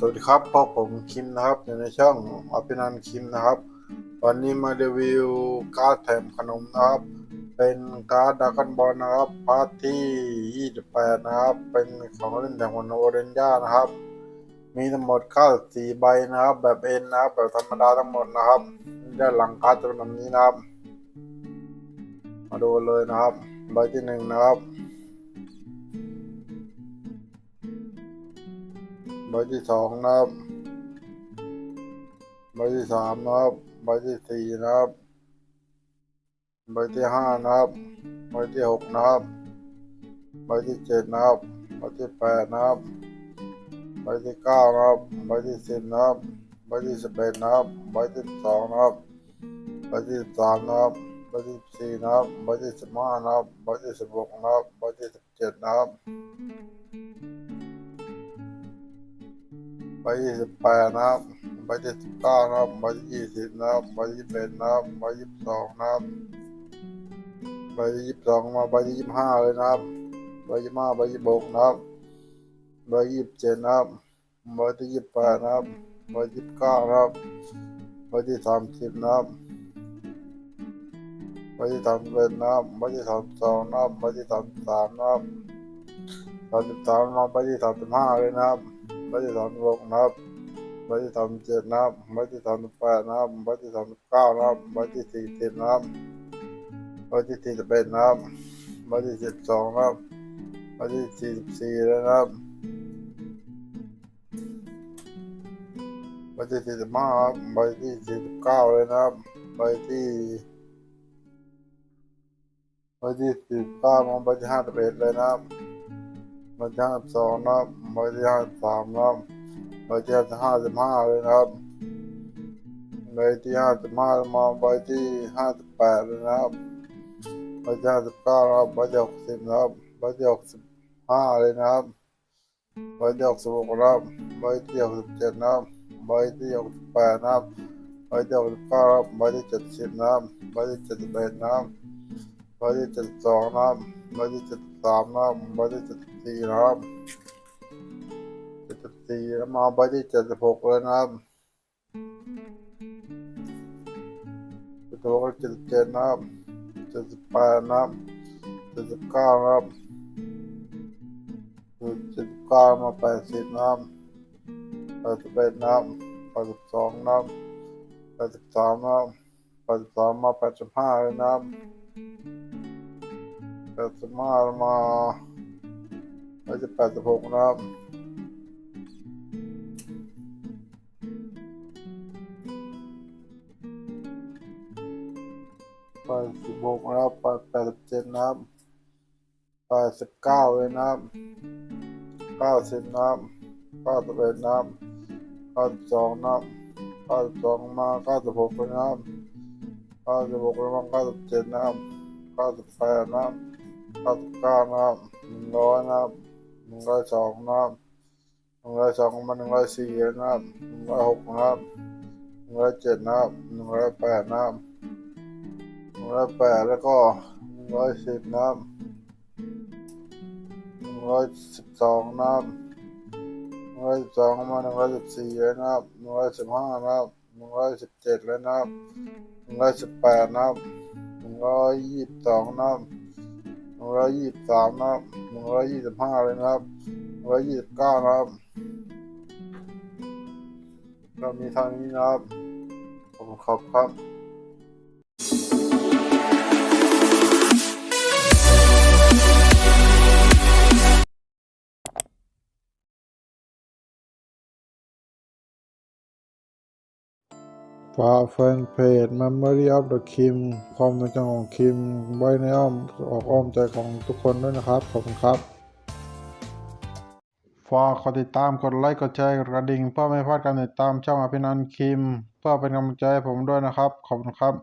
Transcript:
สวัสดีครับพบผมคิมนะครับอยู่ในช่องอภินันคิมนะครับ วันนี้มารีวิวการ์ดแถมขนมนะครับ เป็นการ์ดดรากันบอลนะครับพาร์ทที่28นะครับ เป็นของเล่นแถมขนมโอเรนจานะครับ มีทั้งหมด94ใบนะครับ แบบเอ็นนะครับแบบธรรมดาทั้งหมดนะครับด้านหลังการ์ดจะเป็นแบบนี้นะครับ มาดูเลยนะครับใบที่หนึ่งนะครับ ใบที่สองนะครับใบที่สามนะครับใบที่สี่นะครับใบที่ห้านะครับใบที่หกนะครับใบที่เจ็ดนะครับใบที่แปดนะครับใบที่เก้านะครับใบที่สิบนะครับใบที่สิบเอ็ดนะครับใบที่สองนะครับใบที่สามนะครับใบที่สี่นะครับใบที่สิบห้านะครับใบที่สิบหกนะครับใบที่สิบเจ็ดนะครับ ที่สิบแปดนะครับใบที่สิบเก้านะครับใบที่ยี่สิบนะครับใบที่ยี่สิบเอ็ดนะครับใบยี่สิบสองนะครับใบที่ยี่สิบสองมาใบที่ยี่สิบห้าเลยนะครับใบยี่สิบห้าใบยี่สิบหกนะครับใบยี่สิบเจ็ดนะครับใบที่ยี่สิบแปดนะครับใบยี่สิบเก้านะครับใบที่สามสิบนะครับใบที่สามสิบเอ็ดนะครับใบที่สามสิบสองนะครับใบที่สามสิบสามนะครับสามสิบสามมาใบที่สามสิบห้าเลยนะครับ ใบที่สามสิบหกนับใบที่สามสิบเจ็ดนับใบที่สามสิบแปดนับใบที่สามสิบเก้านับใบที่สี่สิบนับใบที่สี่สิบเอ็ดนับใบที่สิบสองนับใบที่สี่สิบสี่เลยนะครับใบที่สี่สิบห้าครับใบที่สี่สิบเก้าเลยนะครับใบที่ใบที่สี่สิบเก้ามาใบที่ห้าสิบเอ็ดเลยนับ ใบที่ห้าสิบสองนะครับใบที่ห้าสิบสามนะครับใบที่ห้าสิบห้าเลยนะครับใบที่ห้าสิบห้ามาใบที่ห้าสิบแปดเลยนะครับใบที่ห้าสิบเก้านะครับใบที่หกสิบนะครับใบที่หกสิบห้าเลยนะครับใบที่หกสิบหกนะครับใบที่หกสิบเจ็ดนะครับใบที่หกสิบแปดนะครับใบที่หกสิบเก้านะครับใบที่เจ็ดสิบนะครับใบที่เจ็ดสิบเอ็ดนะครับใบที่เจ็ดสองนะครับใบที่เจ็ดสามนะครับใบที่เจ็ด สี่นะครับเจ็ดสิบสี่แล้วมาใบที่เจ็ดสิบหกเลยนะครับเจ็ดสิบหกเจ็ดสิบเจ็ดนะครับเจ็ดสิบแปดนะครับเจ็ดสิบเก้านะครับเจ็ดสิบเก้ามาแปดสิบนะครับแปดสิบเอ็ดนะครับแปดสิบสองนะครับแปดสิบสามนะครับแปดสิบสามมาแปดสิบห้าเลยนะครับแปดสิบห้ามา แปดสิบแปดสิบหกนะครับแปดสิบหกนะครับแปดแปดสิบเจ็ดนะครับแปดสิบเก้าเลยนะครับเก้าสิบนะครับเก้าสิบเอ็ดนะครับเก้าสิบสองนะครับเก้าสิบสองมาเก้าสิบหกเลยนะครับเก้าสิบหกแล้วมาเก้าสิบเจ็ดนะครับเก้าสิบแปดนะครับเก้าสิบเก้านะครับหนึ่งร้อยนะครับ หนึ่งร้อยสองนะครับหนึ่งร้อยสองมาหนึ่งร้อยสี่นะครับหนึ่งร้อยหกนะครับหนึ่งร้อยเจ็ดนะครับหนึ่งร้อยแปดนะครับหนึ่งร้อยแปดแล้วก็หนึ่งร้อยสิบนะครับหนึ่งร้อยสิบสองนะครับหนึ่งร้อยสิบสองมาหนึ่งร้อยสิบสี่นะครับหนึ่งร้อยสิบห้านะครับหนึ่งร้อยสิบเจ็ดแล้วนะครับหนึ่งร้อยสิบแปดนะครับหนึ่งร้อยยี่สิบสองนะครับ หนึ่งร้อยยี่สิบสามนะครับหนึ่งร้อยยี่สิบห้าเลยนะครับหนึ่งร้อยยี่สิบเก้านะครับเรามีเท่านี้นะครับผมขอบครับ ฝากแฟนเพจ Memory of the Kim ความในจังของคิม ไว้ในอ้อมออกอ้อมใจของทุกคนด้วยนะครับ ขอบคุณครับ ฝากกดติดตามกดไลค์กดแชร์กดกระดิ่ง เพื่อไม่พลาดการติดตามช่องอภินันท์คิม เพื่อเป็นกำลังใจให้ผมด้วยนะครับ ขอบคุณครับ